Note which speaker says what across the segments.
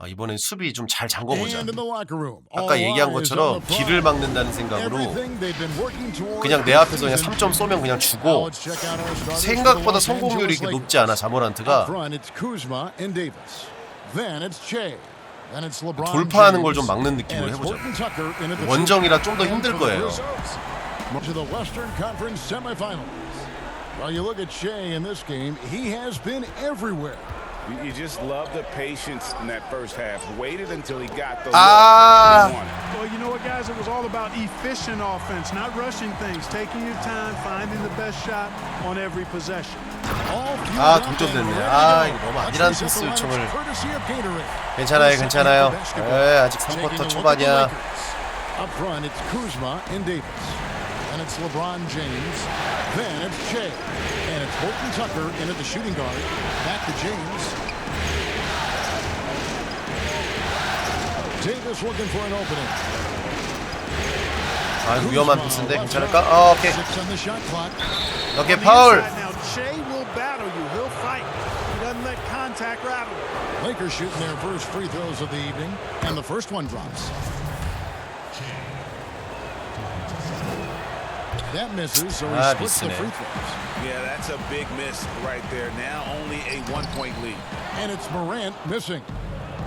Speaker 1: 아, 이번엔 수비 좀 잘 잠궈보자. 아까 얘기한 것처럼 길을. 막는다는 생각으로 그냥 내 앞에서 그냥
Speaker 2: season.
Speaker 1: 3점 쏘면 그냥 주고 생각보다 성공률이 이렇게. 높지 않아 자모란트가 돌파하는 걸. 좀 막는 느낌으로 해보자. 원정이라 좀 더. 힘들 거예요.
Speaker 2: Well, you look at Shea in this game, he has been everywhere.
Speaker 3: You, you just love the patience in that first half. Waited until he got the
Speaker 1: Ah.
Speaker 3: look. he won.
Speaker 4: Well, you know what, guys? It was all about efficient offense, not rushing things, taking your time, finding the best shot on every possession.
Speaker 2: All fueled
Speaker 1: 아,
Speaker 2: up
Speaker 1: 동점됐네.
Speaker 2: and ready to
Speaker 1: 아,
Speaker 2: go.
Speaker 1: 이거 너무
Speaker 2: Let's
Speaker 1: 아니란
Speaker 2: reset
Speaker 1: 패스
Speaker 2: the lineups
Speaker 1: 요청을.
Speaker 2: courtesy of Gatorade.
Speaker 1: 괜찮아요,
Speaker 2: Let's
Speaker 1: 괜찮아요.
Speaker 2: set the basketball.
Speaker 1: 에, 아직
Speaker 2: Taking
Speaker 1: 3쿼터
Speaker 2: a look at the
Speaker 1: 초반이야.
Speaker 2: Lakers. Up front, it's Kuzma and Davis. And it's LeBron James. Then it's Shea. Bolton Tucker into the shooting guard. Back to James. Davis looking for an opening.
Speaker 4: Abi Yoman pisinde geçene kadar. Aa okey. Okay, Paul.
Speaker 2: Lakers shooting their first free throws of the evening, and the first one drops. That misses, so he splits the free throws.
Speaker 3: Yeah, that's a big miss right there. Now only a one-point lead.
Speaker 2: And it's Morant missing.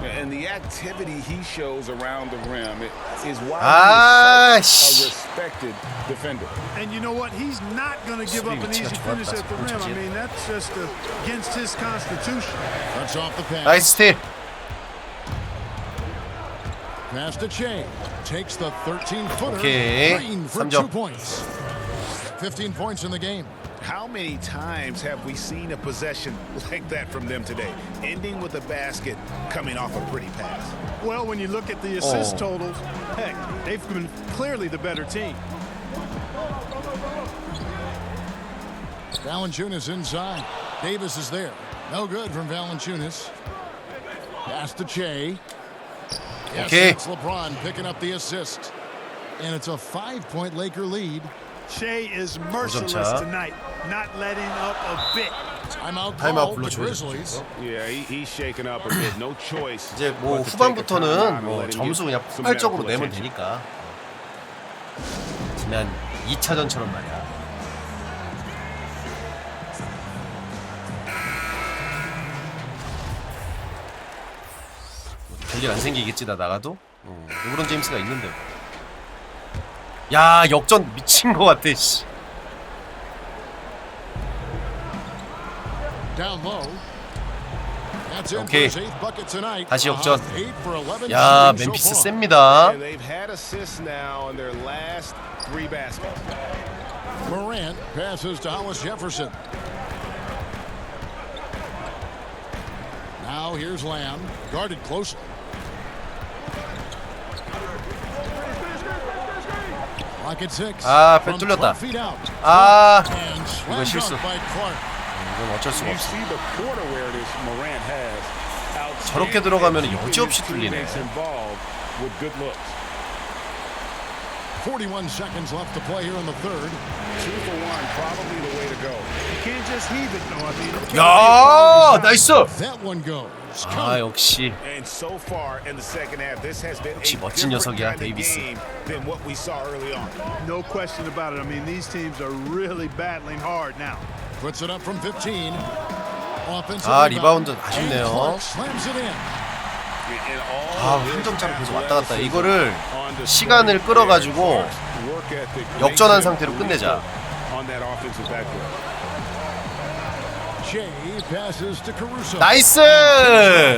Speaker 3: And the activity he shows around the rim is why he's a respected defender.
Speaker 4: And you know what? He's not going to give up an easy finish at the rim. I mean, that's just against his constitution.
Speaker 2: That's off the pass.
Speaker 1: Nice tip.
Speaker 2: Pass to Chain. Takes the 13-footer.
Speaker 1: Okay.
Speaker 2: Green for two points. 15 points in the game.
Speaker 3: How many times have we seen a possession like that from them today? Ending with a basket coming off a pretty pass.
Speaker 4: Well, when you look at the oh. assist
Speaker 1: Oh.
Speaker 4: totals, heck, they've been clearly the better team.
Speaker 2: Valanciunas inside. Davis is there. No good from Valanciunas. Pass to Che. Yes,
Speaker 1: Okay.
Speaker 2: it's LeBron picking up the assist. And it's a five-point Laker lead.
Speaker 4: Shea is merciless
Speaker 1: 차.
Speaker 4: tonight, not letting up a bit.
Speaker 2: Timeout
Speaker 1: 타임아웃
Speaker 2: call. The
Speaker 1: 불러줘야죠.
Speaker 2: Grizzlies.
Speaker 3: Yeah, he, he's shaking up a bit. No choice.
Speaker 1: 이제 뭐 후반부터는 뭐 점수 그냥 폭발적으로 내면. 되니까. 지난 2차전처럼 말이야. 별일 안 생기겠지 나 나가도? 어, 르브론 제임스가 있는데. 야 역전 미친 것 같아 씨.
Speaker 2: 오케이
Speaker 1: 다시 역전 야 멤피스 셉니다
Speaker 3: Now
Speaker 2: here's Lamb, guarded closely.
Speaker 1: 아, 배
Speaker 2: From
Speaker 1: 뚫렸다.
Speaker 2: 12 feet out.
Speaker 1: 아
Speaker 2: And slam
Speaker 1: 실수.
Speaker 2: dunk by Clark.
Speaker 1: 이건 어쩔 수가
Speaker 3: You
Speaker 1: 없어.
Speaker 3: see the court awareness Morant has. Outstanding
Speaker 1: 저렇게 들어가면
Speaker 3: at keeping
Speaker 1: 여지없이
Speaker 3: his
Speaker 1: 뚫리네.
Speaker 3: teammates involved with good looks.
Speaker 2: 41 seconds left to play here in the third.
Speaker 3: Two for one, probably the way to go.
Speaker 4: You can't just heave it, though. I mean, it's
Speaker 1: 야
Speaker 4: gotta be a quality shot.
Speaker 1: 나이스.
Speaker 2: That one goes.
Speaker 1: 아 역시 역시 멋진 녀석이야, 데이비스.
Speaker 3: game than what we saw early on.
Speaker 4: No question about it. I mean, these teams are really battling hard now.
Speaker 2: Puts it up from 15. Offensive
Speaker 1: 아. 리바운드 아쉽네요. 아, 한 점차로 계속 왔다 갔다. 이거를 시간을. 끌어가지고 역전한 상태로 끝내자. 나이스.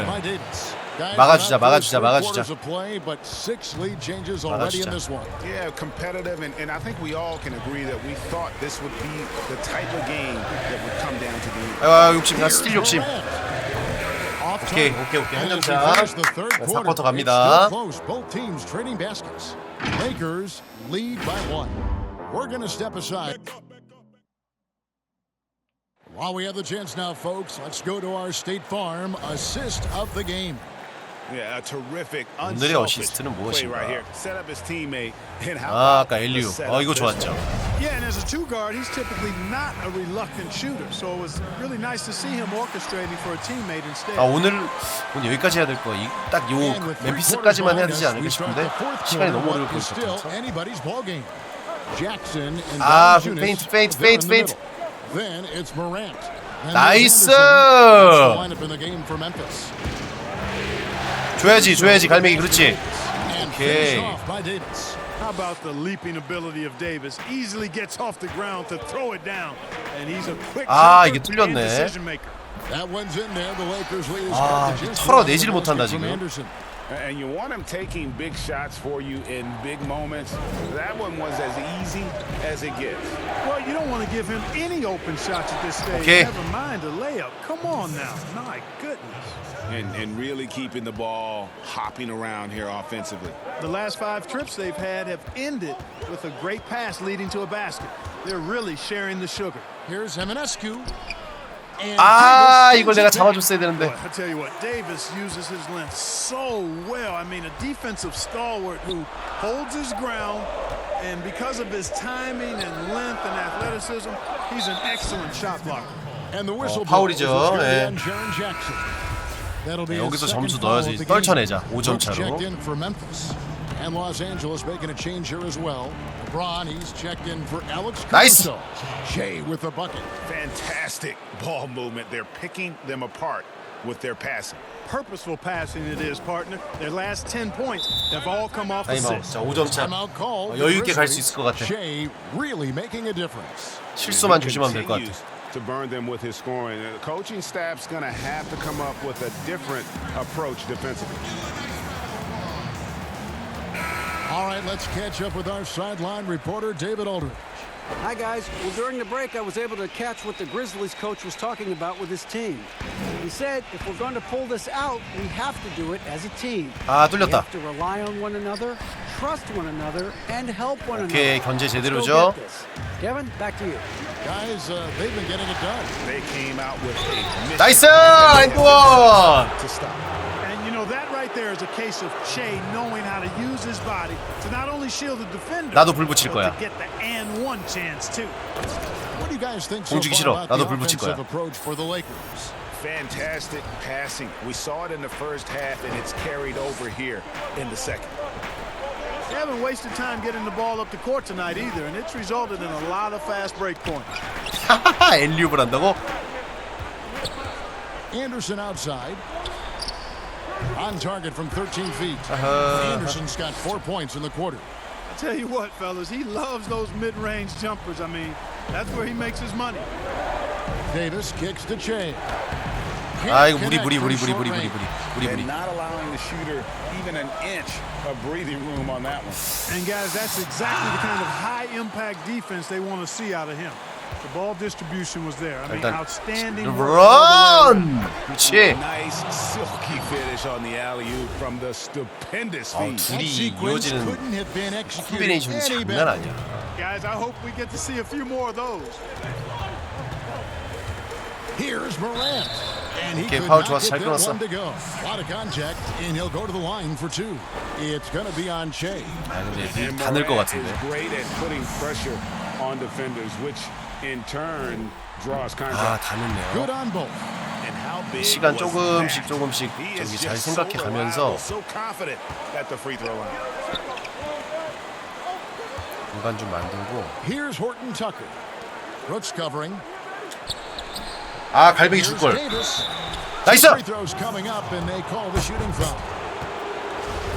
Speaker 2: By Davis. Guys,
Speaker 1: 막아주자,
Speaker 2: not
Speaker 1: 막아주자,
Speaker 2: three
Speaker 1: 막아주자.
Speaker 2: quarters of play, but six lead changes already in
Speaker 1: 막아주자.
Speaker 2: this one.
Speaker 3: Yeah, competitive, and, and I think we all can agree that we thought this would be the type of game that would come down to the end.
Speaker 1: 아 욕심 나 스틸 욕심.
Speaker 2: Off
Speaker 1: 오케이,
Speaker 2: top.
Speaker 1: 오케이, 오케이. 한
Speaker 2: And as
Speaker 1: 점
Speaker 2: we
Speaker 1: 차.
Speaker 2: finish the third
Speaker 1: 자,
Speaker 2: quarter,
Speaker 1: 4쿼터
Speaker 2: it's
Speaker 1: 갑니다.
Speaker 2: still close. Both teams trading baskets. Lakers lead by one. We're going to step aside. While we have the chance now, folks, let's go to our State Farm assist of the game.
Speaker 3: Yeah, a terrific
Speaker 1: 오늘의
Speaker 3: unselfish
Speaker 1: 어시스트는
Speaker 3: play
Speaker 1: 무엇인가?
Speaker 3: right here. Set up his teammate. And how
Speaker 1: 아
Speaker 3: about
Speaker 1: 아까
Speaker 3: the
Speaker 1: 엘리우.
Speaker 3: setup
Speaker 1: 아 이거
Speaker 3: this
Speaker 1: 좋았죠.
Speaker 4: Yeah, and as a two guard, he's typically not a reluctant shooter. So it was really nice to see him orchestrating for a teammate instead.
Speaker 1: 아 오늘 오늘 여기까지 해야 될 거야. 딱요
Speaker 2: And with three
Speaker 1: 멤피스까지만 해야
Speaker 2: quarters
Speaker 1: 되지
Speaker 2: behind us,
Speaker 1: 않을까
Speaker 2: we start
Speaker 1: 싶은데
Speaker 2: the fourth
Speaker 1: 시간이
Speaker 2: quarter,
Speaker 1: 너무 오래
Speaker 2: but it's
Speaker 1: 걸릴 것
Speaker 2: still
Speaker 1: 같아서.
Speaker 2: anybody's ball game. Jackson and
Speaker 1: 아,
Speaker 2: Valanciunas,
Speaker 1: feint, feint,
Speaker 2: they're in Then it's Morant.
Speaker 1: 나이스! 줘야지, 줘야지, 갈매기 그렇지.
Speaker 2: 오케이.
Speaker 4: How about the leaping ability of Davis? Easily gets off the ground to throw it down, and he's a quick
Speaker 1: 아 이게 뚫렸네. 아
Speaker 2: 털어내질
Speaker 1: 못한다 지금.
Speaker 2: Anderson.
Speaker 3: And you want him taking big shots for you in big moments. That one was as easy as it gets.
Speaker 4: Well, you don't want to give him any open shots at this stage.
Speaker 1: Okay.
Speaker 4: Never mind a layup. Come on now. My goodness.
Speaker 3: And, and really keeping the ball hopping around here offensively.
Speaker 4: The last five trips they've had have ended with a great pass leading to a basket. They're really sharing the sugar.
Speaker 2: Here's Eminescu. And
Speaker 1: 아
Speaker 2: Davis
Speaker 1: 이걸
Speaker 2: sends
Speaker 1: 내가
Speaker 2: it back.
Speaker 1: 잡아줬어야 되는데.
Speaker 4: Boy, I tell you what, Davis uses his length so well. I mean, a defensive stalwart who holds his ground, and because of his timing and length and athleticism, he's an excellent shot blocker.
Speaker 2: And the whistle
Speaker 1: 어, 파울이죠.
Speaker 2: blows. It's
Speaker 1: 예.
Speaker 2: on Jaren Jackson. That'll be
Speaker 1: 네,
Speaker 2: his
Speaker 1: 여기서
Speaker 2: second
Speaker 1: 점수
Speaker 2: foul
Speaker 1: 넣어야지.
Speaker 2: of the game.
Speaker 1: 떨쳐내자. 5점
Speaker 2: Brooks
Speaker 1: 차로.
Speaker 2: checked in for Memphis. And Los Angeles making a change here as well. LeBron, he's checked in for Alex
Speaker 1: Nice.
Speaker 2: Caruso. Shea with the bucket.
Speaker 3: Fantastic ball movement. They're picking them apart with their passing.
Speaker 4: Purposeful passing it is, partner. Their last 10 points have all come off
Speaker 1: 타임아웃.
Speaker 4: assists.
Speaker 1: 자 5점 차.
Speaker 2: Timeout call.
Speaker 1: 어,
Speaker 2: The
Speaker 1: 여유 있게 갈 수
Speaker 2: Grizzlies.
Speaker 1: 있을 것 같아.
Speaker 2: Shea really making a difference.
Speaker 1: 실수만
Speaker 3: He
Speaker 1: 조심하면 될 것 같아.
Speaker 3: continues To burn them with his scoring. The coaching staff's going to have to come up with a different approach defensively.
Speaker 2: All right, let's catch up with our sideline reporter, David Aldridge.
Speaker 5: Hi, guys. Well, during the break, I was able to catch what the Grizzlies coach was talking about with his team. He said if we're going to pull this out, we have to do it as a team.
Speaker 1: 아
Speaker 5: We
Speaker 1: 뚫렸다.
Speaker 5: have to rely on one another, trust one another, and help one
Speaker 1: 오케이
Speaker 5: another.
Speaker 1: 견제
Speaker 5: Let's go
Speaker 1: 제대로죠.
Speaker 5: get this. Kevin, back to you.
Speaker 2: Guys, uh, they've been getting it done.
Speaker 3: They came out with a mission
Speaker 1: 나이스 엔드원.
Speaker 3: to stop.
Speaker 4: there is a case of Shea knowing how to use his body to not only shield the defender,
Speaker 1: 나도 불 붙일
Speaker 4: but
Speaker 1: 거야.
Speaker 4: to get the and one chance too.
Speaker 2: What do you guys think so
Speaker 1: 공주기
Speaker 2: far
Speaker 1: 싫어.
Speaker 2: about
Speaker 1: 나도
Speaker 2: the
Speaker 1: 불 붙일
Speaker 2: offensive
Speaker 1: 거야.
Speaker 2: approach for the Lakers?
Speaker 3: Fantastic passing. We saw it in the first half, and it's carried over here in the second.
Speaker 4: They haven't wasted time getting the ball up the court tonight either, and it's resulted in a lot of fast break points.
Speaker 1: 엘리웁을 한다고?
Speaker 2: Anderson outside. On target from 13 feet.
Speaker 1: Uh-huh.
Speaker 2: Anderson's got four points in the quarter.
Speaker 4: I tell you what, fellas, he loves those mid-range jumpers. I mean, that's where he makes his money.
Speaker 2: Davis kicks to Shea.
Speaker 1: 아
Speaker 2: Can't
Speaker 1: 이거 무리
Speaker 2: connect
Speaker 1: 무리
Speaker 2: from
Speaker 1: 무리 무리
Speaker 2: short
Speaker 1: 무리 무리
Speaker 2: range.
Speaker 1: 무리 무리
Speaker 3: And
Speaker 1: 무리.
Speaker 3: not allowing the shooter even an inch of breathing room on that one.
Speaker 4: And guys, that's exactly the kind of high-impact defense they want to see out of him. The ball distribution was there. I mean,
Speaker 1: 일단
Speaker 4: outstanding. work all the way around.
Speaker 1: 런. 그렇지.
Speaker 3: Nice silky finish on the alley-oop from the stupendous
Speaker 1: 아우,
Speaker 3: feed.
Speaker 2: That
Speaker 1: 둘이
Speaker 2: sequence
Speaker 1: 이어지는
Speaker 2: couldn't have been executed
Speaker 1: 콤비네이션이
Speaker 2: any
Speaker 1: 장난
Speaker 2: better.
Speaker 1: 아니야.
Speaker 4: Guys, I hope we get to see a few more of those.
Speaker 2: Here's Morant. And he
Speaker 1: Okay,
Speaker 2: could
Speaker 1: 파울
Speaker 2: not
Speaker 1: 좋았어.
Speaker 2: get
Speaker 1: 잘
Speaker 2: that
Speaker 1: 끊었어.
Speaker 2: one to go. A lot of contact, and he'll go to the line for two. It's going to be on Shea.
Speaker 1: 아 근데
Speaker 3: And
Speaker 1: 다늘 것
Speaker 3: Morant
Speaker 1: 같은데.
Speaker 3: is great at putting pressure on defenders, which in turn draws
Speaker 1: 아
Speaker 3: contact.
Speaker 1: 다
Speaker 2: Good
Speaker 1: 넣네요.
Speaker 2: on both.
Speaker 3: And how big
Speaker 1: 시간
Speaker 3: was
Speaker 1: 조금씩
Speaker 3: that?
Speaker 1: 조금씩
Speaker 3: He is
Speaker 1: 저기 잘
Speaker 3: just so
Speaker 1: 생각해 가면서
Speaker 3: reliable, so confident at the free throw line.
Speaker 1: 공간 좀 만들고.
Speaker 2: Here's Horton Tucker. Brooks covering.
Speaker 1: 아 갈매기
Speaker 2: Here's
Speaker 1: 줄 걸.
Speaker 2: Davis.
Speaker 1: 나이스.
Speaker 2: Free throws coming up, and they call the shooting foul.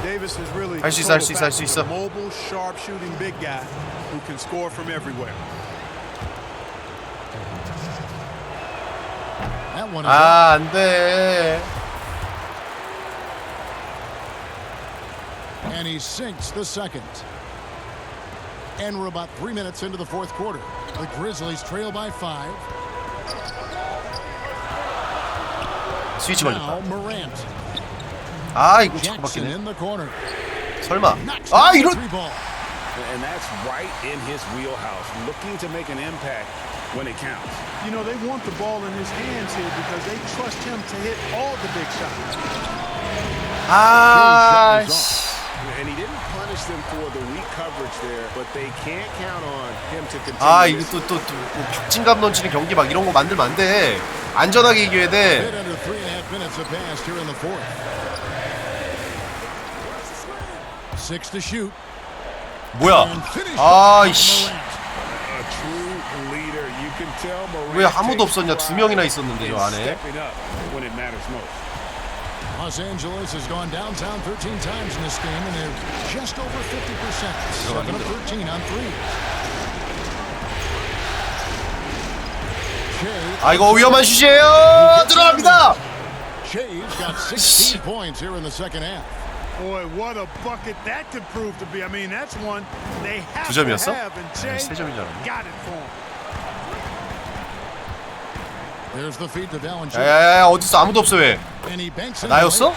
Speaker 4: Davis is really
Speaker 1: 할수 있어,
Speaker 4: the
Speaker 1: 할수 있어, 할수 있어.
Speaker 4: package, a mobile, sharp shooting big guy who can score from everywhere.
Speaker 2: That one is
Speaker 1: 아 안돼.
Speaker 2: up, and he sinks the second. And we're about three minutes into the fourth quarter. The Grizzlies trail by five.
Speaker 1: 스위치
Speaker 2: Now
Speaker 1: 걸렸다.
Speaker 2: Morant.
Speaker 1: 아 이거 자꾸
Speaker 2: Jackson
Speaker 1: 바뀌네.
Speaker 2: in the corner.
Speaker 1: 설마.
Speaker 2: Knocks
Speaker 1: 아
Speaker 2: down the
Speaker 1: 이런.
Speaker 2: three ball.
Speaker 3: And that's right in his wheelhouse, looking to make an impact when it counts.
Speaker 4: You know, they want the ball in his hands here because they trust him to hit all the big shots.
Speaker 1: 아,
Speaker 2: Shut us
Speaker 1: 씨.
Speaker 3: And he didn't punish them for the weak coverage there, but they can't count on him to continue.
Speaker 1: 아 이거
Speaker 3: this.
Speaker 1: 또또 또, 뭐 박진감 넘치는 경기 막 이런 거 만들면 안 돼. 안전하게 이겨야
Speaker 2: Bit
Speaker 1: 돼.
Speaker 2: under three and a half minutes have passed here in the fourth. Six to shoot.
Speaker 1: 뭐야? 아이씨. 왜 아무도 없었냐? 두 명이나 있었는데 저 안에.
Speaker 3: stepping up when it matters most.
Speaker 2: Los Angeles has gone downtown 13 times in this game, and they're just over 50%. 7 of 13 on three. Shea,
Speaker 1: 아 이거 위험한 슛이에요. 들어갑니다.
Speaker 2: Shea's got 16 points here in the second half.
Speaker 4: Boy, what a bucket that could prove to be. I mean, that's one they have
Speaker 1: 두
Speaker 4: to
Speaker 1: 점이었어?
Speaker 4: have, and Shea
Speaker 1: 세 점인 줄 알았네.
Speaker 4: got it for him.
Speaker 2: There's the feed to Valanciunas,
Speaker 1: 야야야 어딨어? 아무도 없어 왜?
Speaker 2: and he banks it.
Speaker 1: 나였어?
Speaker 2: away.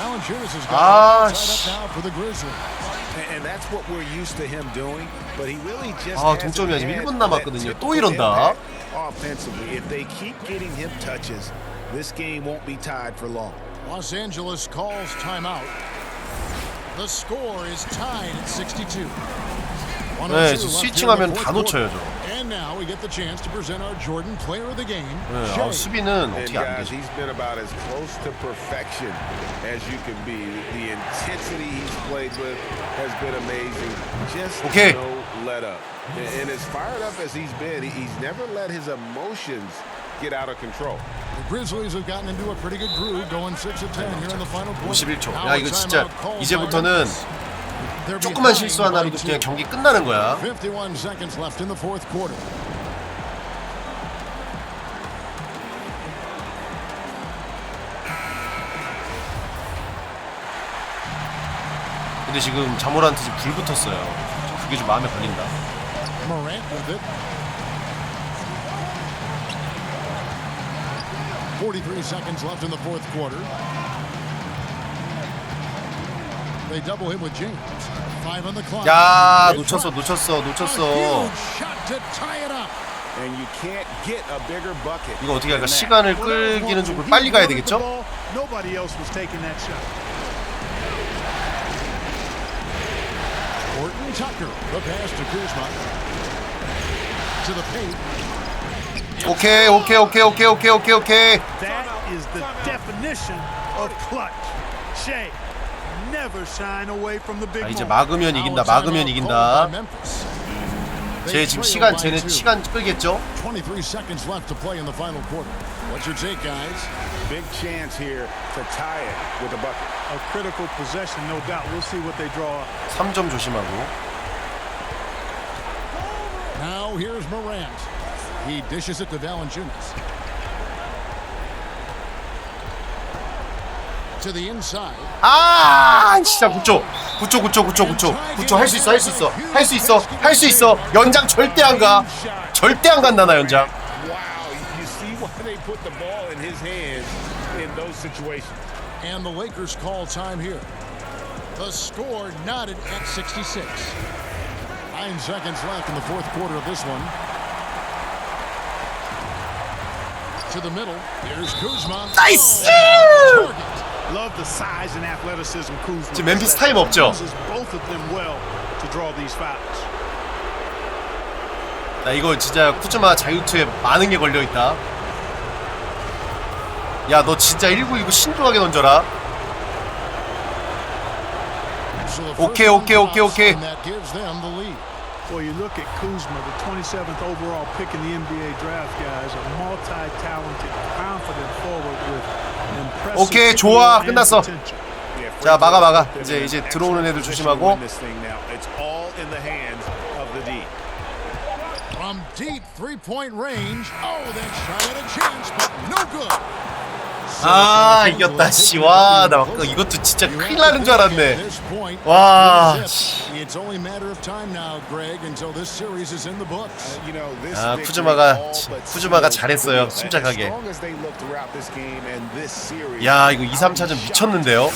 Speaker 2: Valanciunas has
Speaker 1: 아,
Speaker 2: got it
Speaker 1: 씨.
Speaker 2: tied up now for the Grizzlies.
Speaker 3: And that's what we're used to him doing, but he really just
Speaker 1: 아,
Speaker 3: hasn't
Speaker 1: 동점이야. 지금
Speaker 3: had
Speaker 1: 1분
Speaker 3: that
Speaker 1: 남았거든요. 또
Speaker 3: typical
Speaker 1: 이런다.
Speaker 3: impact Offensively, if they keep getting him touches, this game won't be tied for long.
Speaker 2: Los Angeles calls timeout. The score is tied at 62.
Speaker 1: 네, 저 스위칭하면 다 놓쳐요 저.
Speaker 2: And now we get the chance to present our Jordan Player of the Game.
Speaker 1: 네,
Speaker 2: Shea.
Speaker 1: 아, 수비는
Speaker 3: And
Speaker 1: 어떻게 안
Speaker 3: guys,
Speaker 1: 되죠?
Speaker 3: he's been about as close to perfection as you can be. The intensity he's played with has been amazing. Just
Speaker 1: Okay.
Speaker 3: no let up. And and as fired up as he's been, he- he's never let his emotions get out of control.
Speaker 2: The Grizzlies have gotten into a pretty good groove, going 6 of 10 here in the final quarter.
Speaker 1: 51초.
Speaker 2: Now
Speaker 1: 야 이거 진짜 이제부터는 조금만 실수 하나로도. 그냥 경기 끝나는 거야.
Speaker 2: 51 seconds left in the fourth quarter.
Speaker 1: 근데 지금 자모란트 지금 불 붙었어요. 그게 좀 마음에 걸린다.
Speaker 2: 43 seconds left in the fourth quarter. They double him with James. Five on the clock.
Speaker 1: 야
Speaker 2: It's
Speaker 1: 놓쳤어
Speaker 2: right.
Speaker 1: 놓쳤어
Speaker 2: A
Speaker 1: 놓쳤어.
Speaker 2: huge shot to tie it up.
Speaker 3: And you can't get a bigger bucket.
Speaker 1: 이거 어떻게 할까?
Speaker 3: than that.
Speaker 1: 시간을
Speaker 4: Well, that was
Speaker 1: 끌기는
Speaker 4: one.
Speaker 1: 좀
Speaker 4: When
Speaker 1: 빨리
Speaker 4: he
Speaker 1: 가야
Speaker 4: wanted the
Speaker 1: 되겠죠?
Speaker 4: ball, Nobody else was taking that shot.
Speaker 2: Horton Tucker. The pass to Kuzma. To the paint.
Speaker 1: 오케이 오케이 오케이 오케이 오케이 오케이 오케이.
Speaker 4: That is the definition of clutch. Shea, never shine away from the big
Speaker 1: 아, 이제
Speaker 4: moment.
Speaker 1: 막으면 이긴다 막으면 이긴다. 쟤 지금 시간 쟤네 시간 끌겠죠?
Speaker 2: 23 seconds left to play in the final quarter. What's your take, guys?
Speaker 3: Big chance here to tie it with a bucket.
Speaker 4: A critical possession, no doubt. We'll see what they draw up.
Speaker 1: 3점 조심하고.
Speaker 2: Now here's Morant. He dishes it to Valanciunas. To the inside.
Speaker 1: 아 진짜 9초 9초 9초 9초 9초 9초 할수 있어 할 수 있어 할 수 있어 할 수 있어 연장 절대 안 가 절대 안 간다 나 연장.
Speaker 2: And the Lakers call time here. The score knotted at 66. Nine seconds left in the fourth quarter of this one.
Speaker 1: 나이스! 지금 멤피스 타임 없죠? 나 이거 진짜 쿠즈마 자유투에 많은 게 걸려있다. 야 너 진짜 1구 이거 신중하게 던져라. 오케이 오케이
Speaker 2: 오케이 오케이.
Speaker 4: Well, you look at Kuzma, the 27th overall pick in the NBA draft, guys, a multi-talented, confident forward with impressive
Speaker 1: 오케이,
Speaker 4: skill
Speaker 1: 좋아.
Speaker 4: and
Speaker 1: 끝났어.
Speaker 4: potential.
Speaker 3: Yeah,
Speaker 1: 자, 막아, 막아.
Speaker 3: Frank
Speaker 1: 이제-
Speaker 3: is
Speaker 1: 이제
Speaker 3: in an
Speaker 1: 들어오는
Speaker 3: excellent
Speaker 1: 애들
Speaker 3: position to
Speaker 1: 조심하고.
Speaker 3: win this thing now. It's all in the hands of the D.
Speaker 2: From deep three-point range. Oh, that shot had a chance, but no good.
Speaker 1: 아 이겼다 씨와나 이것도 진짜 큰일 나는 줄 알았네. 와 아, 쿠즈마가 쿠즈마가 잘했어요 침착하게. 야 이거 2, 3차전 미쳤는데요?